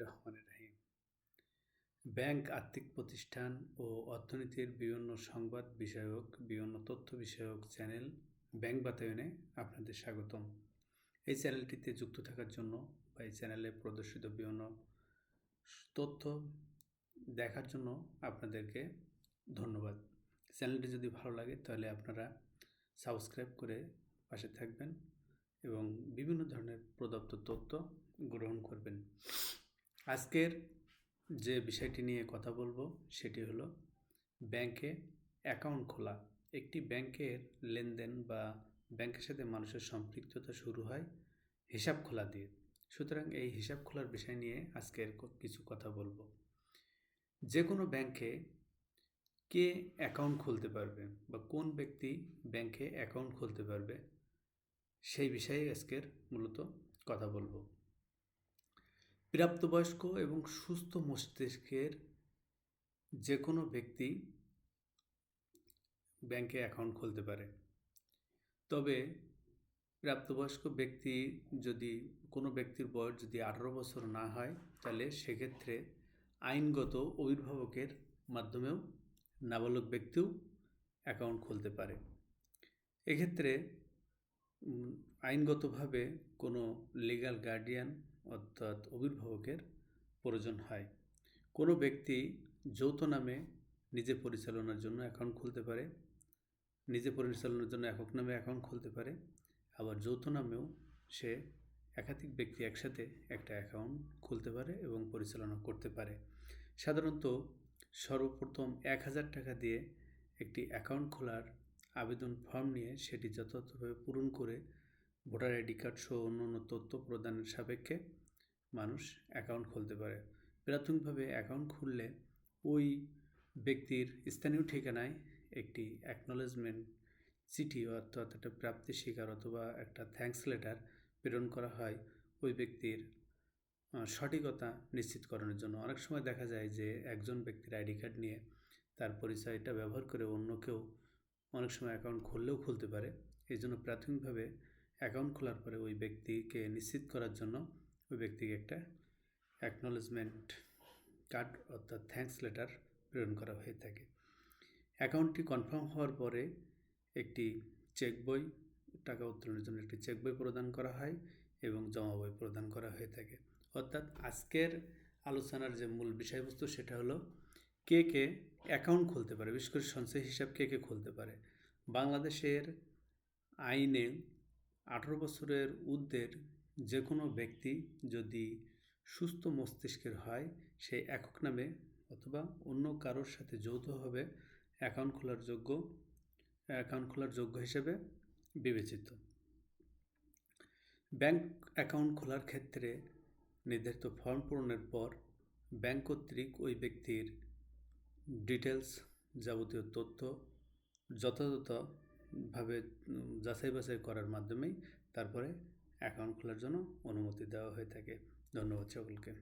রহমানির রহিম। ব্যাংক, আর্থিক প্রতিষ্ঠান ও অর্থনীতির বিভিন্ন সংবাদ বিষয়ক, বিভিন্ন তথ্য বিষয়ক চ্যানেল ব্যাংক বাতায়নে আপনাদের স্বাগতম। এই চ্যানেলটিতে যুক্ত থাকার জন্য বা এই চ্যানেলে প্রদর্শিত বিভিন্ন তথ্য দেখার জন্য আপনাদেরকে ধন্যবাদ। চ্যানেলটি যদি ভালো লাগে তাহলে আপনারা সাবস্ক্রাইব করে পাশে থাকবেন এবং বিভিন্ন ধরনের প্রদত্ত তথ্য গ্রহণ করবেন। আজকের যে বিষয়টি নিয়ে কথা বলব সেটি হলো ব্যাংকে অ্যাকাউন্ট খোলা। একটি ব্যাংকের লেনদেন বা ব্যাংকের সাথে মানুষের সম্পৃক্ততা শুরু হয় হিসাব খোলা দিয়ে। সুতরাং এই হিসাব খোলার বিষয় নিয়ে আজকের কিছু কথা বলব। যে কোনো ব্যাংকে কে অ্যাকাউন্ট খুলতে পারবে বা কোন ব্যক্তি ব্যাংকে অ্যাকাউন্ট খুলতে পারবে সেই বিষয়ে আজকের মূলত কথা বলব। প্রাপ্তবয়স্ক এবং সুস্থ মস্তিষ্কের যে কোনো ব্যক্তি ব্যাংকে অ্যাকাউন্ট খুলতে পারে। তবে প্রাপ্তবয়স্ক ব্যক্তি যদি কোনো ব্যক্তির বয়স যদি আঠারো বছর না হয়, তাহলে সেক্ষেত্রে আইনগত অভিভাবকের মাধ্যমেও নাবালক ব্যক্তিও অ্যাকাউন্ট খুলতে পারে। এক্ষেত্রে আইনগতভাবে কোনো লিগ্যাল গার্ডিয়ান অর্থাৎ অভিভাবকের প্রয়োজন হয়। কোনো ব্যক্তি যৌথ নামে নিজে পরিচালনার জন্য অ্যাকাউন্ট খুলতে পারে, নিজে পরিচালনার জন্য একক নামে অ্যাকাউন্ট খুলতে পারে, আবার যৌথ নামেও সে একাধিক ব্যক্তি একসাথে একটা অ্যাকাউন্ট খুলতে পারে এবং পরিচালনা করতে পারে। সাধারণত সর্বপ্রথম এক হাজার টাকা দিয়ে একটি অ্যাকাউন্ট খোলার আবেদন ফর্ম নিয়ে সেটি যথাযথভাবে পূরণ করে ভোটার আইডি কার্ড সহ অন্যান্য তথ্য প্রদানের সাপেক্ষে মানুষ অ্যাকাউন্ট খুলতে পারে। প্রাথমিকভাবে অ্যাকাউন্ট খুললে ওই ব্যক্তির স্থানীয় ঠিকানায় একটি অ্যাকনলেজমেন্ট চিঠি অর্থাৎ একটা প্রাপ্তি স্বীকার অথবা একটা থ্যাঙ্কস লেটার প্রেরণ করা হয় ওই ব্যক্তির সঠিকতা নিশ্চিতকরণের জন্য। অনেক সময় দেখা যায় যে একজন ব্যক্তির আইডি কার্ড নিয়ে তার পরিচয়টা ব্যবহার করে অন্য কেউ অনেক সময় অ্যাকাউন্ট খুললেও খুলতে পারে। এই জন্য প্রাথমিকভাবে অ্যাকাউন্ট খোলার পরে ওই ব্যক্তিকে নিশ্চিত করার জন্য ওই ব্যক্তিকে একটা অ্যাকনলেজমেন্ট কার্ড অর্থাৎ থ্যাঙ্কস লেটার প্রেরণ করা হয়ে থাকে। অ্যাকাউন্টটি কনফার্ম হওয়ার পরে একটি চেক বই, টাকা উত্তোলনের জন্য একটি চেক বই প্রদান করা হয় এবং জমা বই প্রদান করা হয়ে থাকে। অর্থাৎ আজকের আলোচনার যে মূল বিষয়বস্তু সেটা হলো কে কে অ্যাকাউন্ট খুলতে পারে, বিশেষ করে সঞ্চয় হিসাব কে কে খুলতে পারে। বাংলাদেশের আইনে আঠারো বছরের ঊর্ধ্বের যে কোনো ব্যক্তি যদি সুস্থ মস্তিষ্কের হয়, সে একক নামে অথবা অন্য কারোর সাথে যৌথভাবে অ্যাকাউন্ট খোলার যোগ্য অ্যাকাউন্ট খোলার যোগ্য হিসেবে বিবেচিত। ব্যাংক অ্যাকাউন্ট খোলার ক্ষেত্রে নির্ধারিত ফর্ম পূরণের পর ব্যাংক কর্তৃক ওই ব্যক্তির ডিটেলস যাবতীয় তথ্য যথাযথভাবে উম, যাচাই বাছাই করার মাধ্যমেই তারপরে অ্যাকাউন্ট খোলার জন্য অনুমতি দেওয়া হয়ে থাকে। ধন্যবাদ সকলকে।